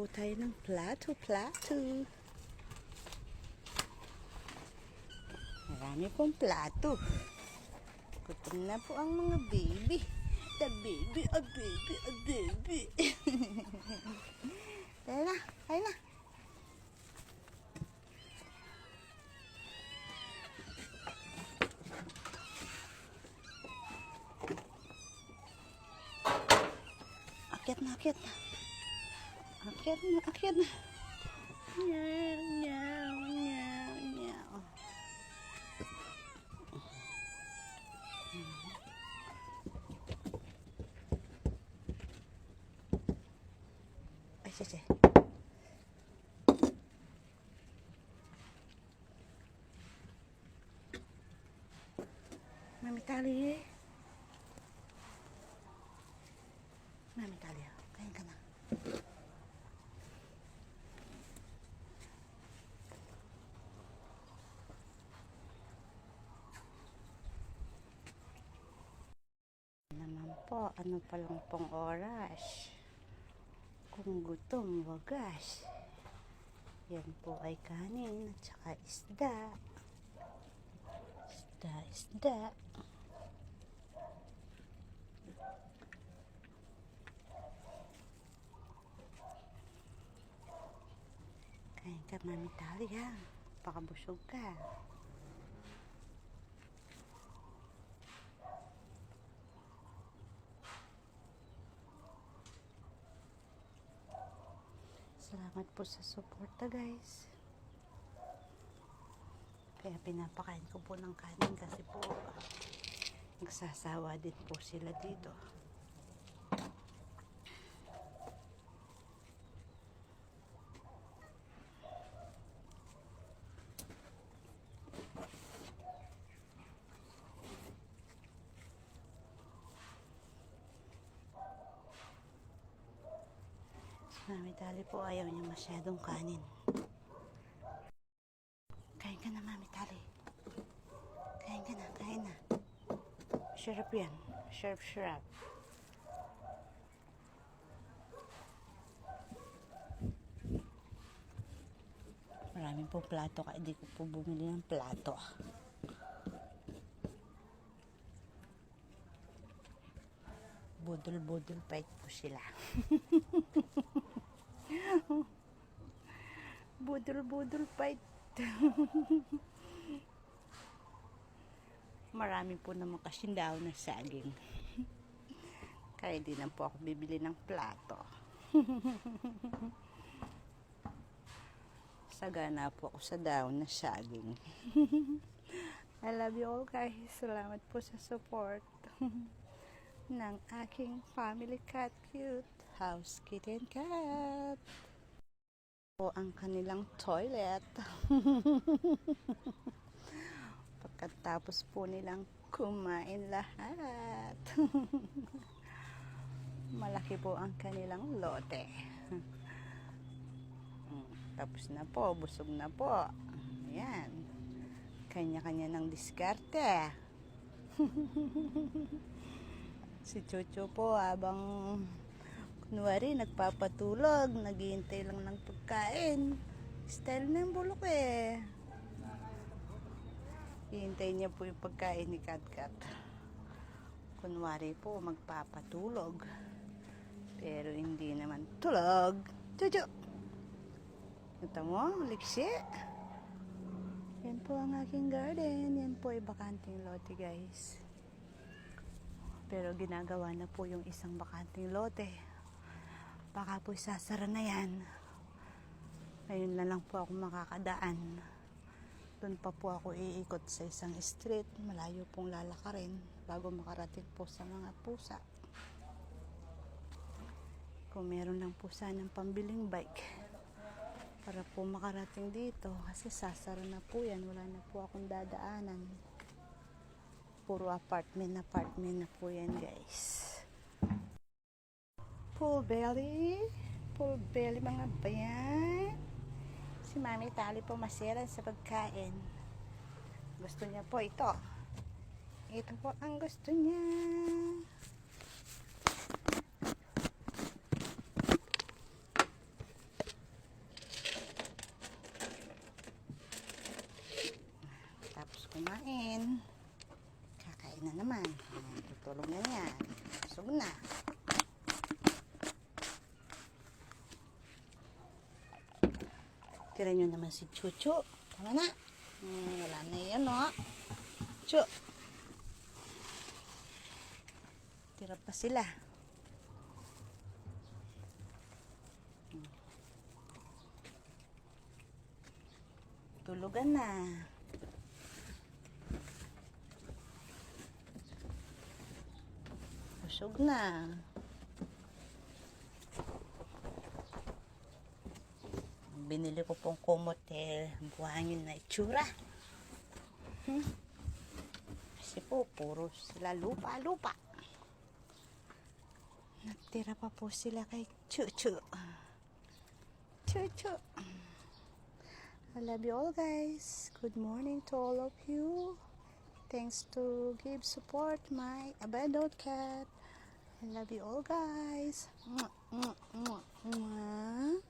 po tayo ng plato, plato. Marami pong plato. Gutom na po ang mga baby. The baby, a baby, a baby. Tara na, kain na. Akyat na, akyat na. Akyat na, akyat na. Meow, meow, meow, meow. Ay, sisi. Mami tali. Mami tali. Kain ka na. Naman po, ano pa lang pong oras. Kung gutom, wagas. Yan po ay kanin at saka isda. Isda, isda. Kain ka, Mami Tali, ha? Pakabusog ka. Salamat po sa suporta guys. Kaya pinapakain ko po ng kanin kasi po nagsasawa din po sila dito. Mami Tali po ayaw niya masyadong kanin. Kain ka na, Mami Tali. Kain ka na, kain na. Sarap yan. Sarap, sarap. Maraming po plato kaya di ko po bumili ng plato. Budol-budol fight po sila. Budol-budol fight. Marami po naman kasing daw na saging. Kaya di na po ako bibili ng plato. Sagana po ako sa daon na saging. I love you all guys. Salamat po sa support ng aking family cat cute house kitten cat. Po ang kanilang toilet. Pagkatapos po nilang kumain lahat. Malaki po ang kanilang lote. Tapos na po, busog na po. Ayan. Kanya-kanya ng diskarte. Si Chucho po habang kunwari nagpapatulog, naghihintay lang ng pagkain. Style na yung bulok eh. Hihintay niya po yung pagkain ni Kat Kat. Kunwari po magpapatulog. Pero hindi naman tulog. Chucho! Ito mo, liksi. Yan po ang aking garden. Yan po ay bakanting lote guys. Pero ginagawa na po yung isang bakanting lote. Baka po sasara na yan. Ngayon na lang po ako makakadaan. Doon pa po ako iikot sa isang street. Malayo pong lalakarin bago makarating po sa mga pusa. Kung meron lang po sanang pambiling bike para po makarating dito kasi sasara na po yan. Wala na po akong dadaanan. Puro apartment, apartment na po yan guys. Full belly. Full belly mga bayan. Si Mami Tali po masira sa pagkain. Gusto niya po ito. Ito po ang gusto niya. Tulog na yan. Busog na. Tira nyo naman si Chuchu. Tama na. Hmm, wala na yan, no? Chu. Tira pa sila. Hmm. Tulugan na. Busog na. Binili ko pong kumotel. Buhangin na itsura. Hmm. Kasi po, puro sila lupa-lupa. Natira pa po sila kay Chuchu. Chuchu. I love you all guys. Good morning to all of you. Thanks to give support my abandoned cat. I love you all guys. Mwah, mwah, mwah, mwah.